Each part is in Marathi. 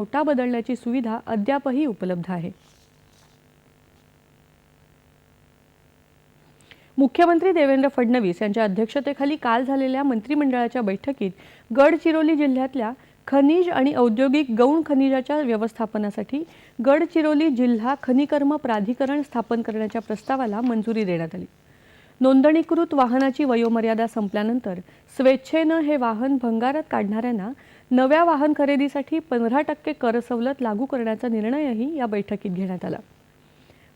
नोटा बदलण्याची सुविधा अद्यापही उपलब्ध आहे. मुख्यमंत्री देवेंद्र फडणवीस यांच्या अध्यक्षतेखाली काल झालेल्या मंत्रिमंडळाच्या बैठकीत गडचिरोली जिल्ह्यातल्या खनिज आणि औद्योगिक गौण खनिजाच्या व्यवस्थापनासाठी गडचिरोली जिल्हा खनिकर्म प्राधिकरण स्थापन करण्याच्या प्रस्तावाला मंजुरी देण्यात आली. नोंदणीकृत वाहनाची वयोमर्यादा संपल्यानंतर स्वेच्छेनं हे वाहन भंगारात काढणाऱ्यांना नव्या वाहन खरेदीसाठी पंधरा टक्के कर सवलत लागू करण्याचा निर्णयही या बैठकीत घेण्यात आला.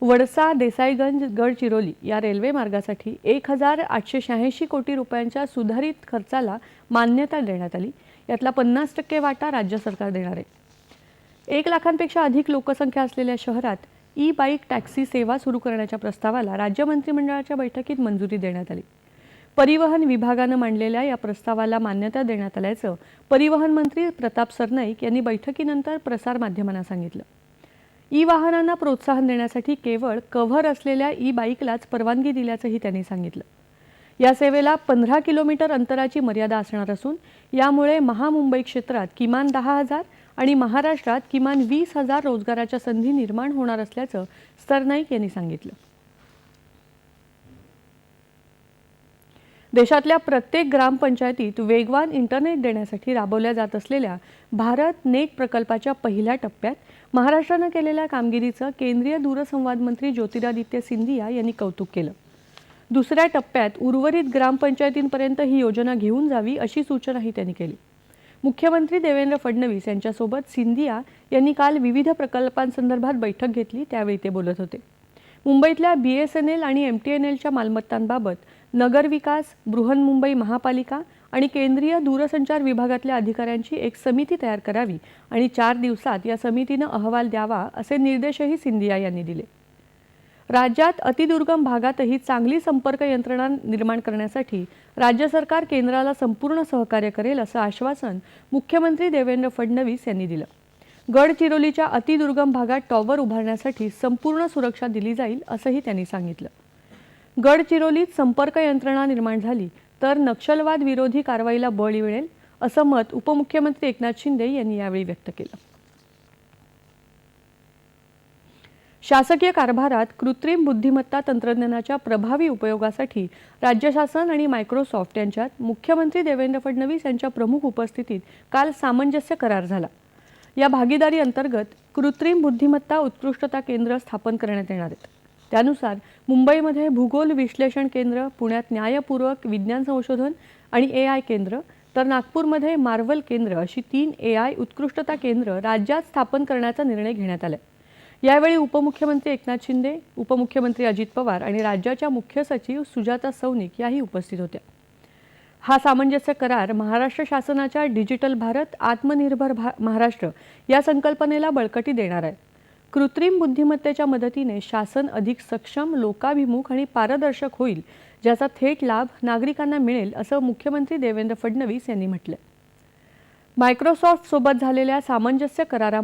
वडसा देसाईगंज गडचिरोली या रेल्वे मार्गासाठी एक हजार आठशे शहाऐंशी कोटी रुपयांच्या सुधारित खर्चाला मान्यता देण्यात आली. यातला पन्नास टक्के वाटा राज्य सरकार देणार आहे. एक लाखांपेक्षा अधिक लोकसंख्या असलेल्या शहरात ई बाईक टॅक्सी सेवा सुरू करण्याच्या प्रस्तावाला राज्य मंत्रिमंडळाच्या बैठकीत मंजुरी देण्यात आली. परिवहन विभागानं मांडलेल्या या प्रस्तावाला मान्यता देण्यात आल्याचं परिवहन मंत्री प्रताप सरनाईक यांनी बैठकीनंतर प्रसारमाध्यमांना सांगितलं. ई वाहनांना प्रोत्साहन देण्यासाठी केवळ कव्हर असलेल्या ई बाईकलाच परवानगी दिल्याचंही त्यांनी सांगितलं. या सेवेला पंधरा किलोमीटर अंतराची मर्यादा असणार असून यामुळे महामुंबई क्षेत्रात किमान दहा हजार आणि महाराष्ट्रात किमान वीस हजार रोजगाराच्या संधी निर्माण होणार असल्याचं सरनाईक यांनी सांगितलं. देशातल्या प्रत्येक ग्रामपंचायतीत वेगवान इंटरनेट देण्यासाठी राबवल्या जात असलेल्या भारत नेट प्रकल्पाच्या पहिल्या टप्प्यात महाराष्ट्रानं केलेल्या कामगिरीचं केंद्रीय दूरसंवाद मंत्री ज्योतिरादित्य सिंधिया यांनी कौतुक केलं. दुसऱ्या टप्प्यात उर्वरित ग्रामपंचायतींपर्यंत ही योजना घेऊन जावी अशी सूचनाही त्यांनी केली. मुख्यमंत्री देवेंद्र फडणवीस यांच्यासोबत सिंधिया यांनी काल विविध प्रकल्पांसंदर्भात बैठक घेतली त्यावेळी ते बोलत होते. मुंबईतल्या बी एस एन एल आणि एम टी एन एलच्या मालमत्तांबाबत नगरविकास बृहन्मुंबई महापालिका आणि केंद्रीय दूरसंचार विभागातल्या अधिकाऱ्यांची एक समिती तयार करावी आणि चार दिवसात या समितीनं अहवाल द्यावा असे निर्देशही सिंधिया यांनी दिले. राज्यात अतिदुर्गम भागातही चांगली संपर्क यंत्रणा निर्माण करण्यासाठी राज्य सरकार केंद्राला संपूर्ण सहकार्य करेल असं आश्वासन मुख्यमंत्री देवेंद्र फडणवीस यांनी दिलं. गडचिरोलीच्या अतिदुर्गम भागात टॉवर उभारण्यासाठी संपूर्ण सुरक्षा दिली जाईल असंही त्यांनी सांगितलं. गडचिरोलीत संपर्क यंत्रणा निर्माण झाली तर नक्षलवाद विरोधी कारवाईला बळ मिळेल असं मत उपमुख्यमंत्री एकनाथ शिंदे यांनी यावेळी व्यक्त केलं. शासकीय कारभारात कृत्रिम बुद्धिमत्ता तंत्रज्ञानाच्या प्रभावी उपयोगासाठी राज्य शासन आणि मायक्रोसॉफ्ट यांच्यात मुख्यमंत्री देवेंद्र फडणवीस यांच्या प्रमुख उपस्थितीत काल सामंजस्य करार झाला. या भागीदारी अंतर्गत कृत्रिम बुद्धिमत्ता उत्कृष्टता केंद्र स्थापन करण्यात येणार आहेत. त्यानुसार मुंबईमध्ये भूगोल विश्लेषण केंद्र पुण्यात न्यायपूर्वक विज्ञान संशोधन आणि ए आय केंद्र तर नागपूरमध्ये मार्वल केंद्र अशी तीन ए आय उत्कृष्टता केंद्र राज्यात स्थापन करण्याचा निर्णय घेण्यात आला यावेळी उपमुख्यमंत्री एकनाथ शिंदे उपमुख्यमंत्री अजित पवार आणि राज्याच्या मुख्य सचिव सुजाता सौनिक याही उपस्थित होत्या. हा सामंजस्य करार महाराष्ट्र शासनाच्या डिजिटल भारत आत्मनिर्भर भा महाराष्ट्र या संकल्पनेला बळकटी देणार आहे. कृत्रिम बुद्धिमत्तेच्या मदतीने शासन अधिक सक्षम लोकाभिमुख आणि पारदर्शक होईल ज्याचा थेट लाभ नागरिकांना मिळेल असं मुख्यमंत्री देवेंद्र फडणवीस यांनी म्हटलं मायक्रोसॉफ्ट सोबत झालेल्या सामंजस्य करारा